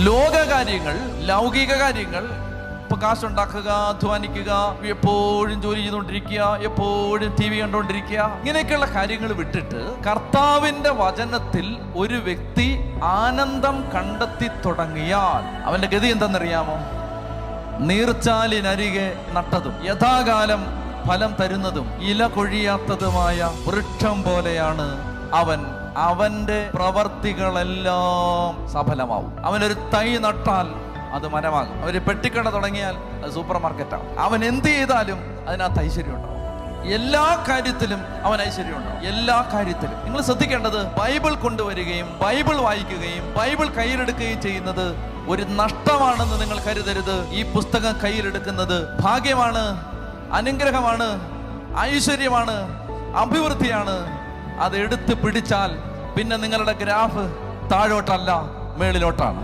ലോക കാര്യങ്ങൾ ലൗകിക കാര്യങ്ങൾ ഇപ്പൊ കാശുണ്ടാക്കുക അധ്വാനിക്കുക എപ്പോഴും ജോലി ചെയ്തുകൊണ്ടിരിക്കുക എപ്പോഴും ടി വി കണ്ടുകൊണ്ടിരിക്കുക ഇങ്ങനെയൊക്കെയുള്ള കാര്യങ്ങൾ വിട്ടിട്ട് കർത്താവിന്റെ വചനത്തിൽ ഒരു വ്യക്തി ആനന്ദം കണ്ടെത്തി തുടങ്ങിയാൽ അവന്റെ ഗതി എന്തെന്നറിയാമോ നീർച്ചാലിനരികെ നട്ടതും യഥാകാലം ഫലം തരുന്നതും ഇല കൊഴിയാത്തതുമായ വൃക്ഷം പോലെയാണ് അവൻ അവന്റെ പ്രവർത്തികളെല്ലാം സഫലമാവും. അവനൊരു തൈ നട്ടാൽ അത് മരമാകും. അവർ പെട്ടിക്കട തുടങ്ങിയാൽ അത് സൂപ്പർ മാർക്കറ്റാണ് അവൻ എന്ത് ചെയ്താലും അതിനകത്ത് ഐശ്വര്യം ഉണ്ടാവും. എല്ലാ കാര്യത്തിലും അവൻ ഐശ്വര്യം ഉണ്ടാവും. എല്ലാ കാര്യത്തിലും. നിങ്ങൾ ശ്രദ്ധിക്കേണ്ടത് ബൈബിൾ കൊണ്ടുവരികയും ബൈബിൾ വായിക്കുകയും ബൈബിൾ കയ്യിലെടുക്കുകയും ചെയ്യുന്നത് ഒരു നഷ്ടമാണെന്ന് നിങ്ങൾ കരുതരുത്. ഈ പുസ്തകം കയ്യിലെടുക്കുന്നത് ഭാഗ്യമാണ് അനുഗ്രഹമാണ് ഐശ്വര്യമാണ് അഭിവൃദ്ധിയാണ്. അത് പിടിച്ചാൽ പിന്നെ നിങ്ങളുടെ ഗ്രാഫ് താഴോട്ടല്ല മേളിലോട്ടാണ്.